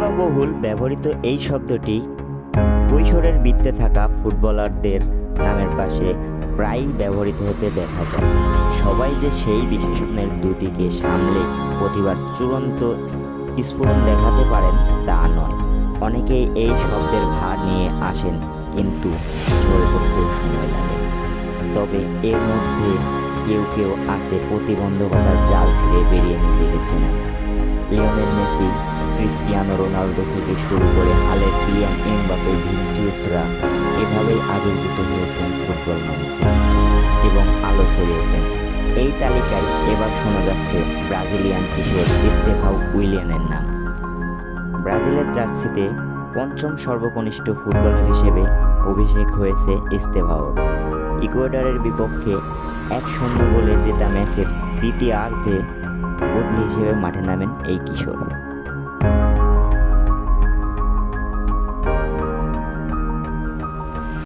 বহুল ব্যবহৃত এই শব্দটি কৈশোরের বৃত্তে থাকা ফুটবলারদের নামের পাশে প্রায়ই ব্যবহৃত হতে দেখা যায়। সবাই যে সেই বিশেষণের দুদিকে সামলে প্রতিবার চূড়ান্ত স্ফুরণ দেখাতে পারেন তা নয়। অনেকেই এই শব্দের ভার নিয়ে আসেন কিন্তু ঝরে পড়তেও সময় লাগে। তবে এর মধ্যে কেউ কেউ আছে প্রতিবন্ধকতার জাল ছেড়ে বেরিয়ে নিতে লিওনেল মেসি ক্রিস্টিয়ানো রোনালদো থেকে শুরু করে হালের কিলিয়ান এমবাপে ভিনসিউসরা এভাবেই আবির্ভূত হয়েছেন ফুটবল মঞ্চে এবং আলো ছড়িয়েছেন। এই তালিকায় এবার শোনা যাচ্ছে ব্রাজিলিয়ান কিশোর ইস্তেফাও উইলিয়ানের নাম। ব্রাজিলের জার্সিতে পঞ্চম সর্বকনিষ্ঠ ফুটবলার হিসেবে অভিষেক হয়েছে ইস্তেফাওর ইকুয়েডরের বিপক্ষে এক শূন্য গোলে জেতা ম্যাচের দ্বিতীয়ার্ধে বদলি হিসেবে মাঠে নামেন এই কিশোর।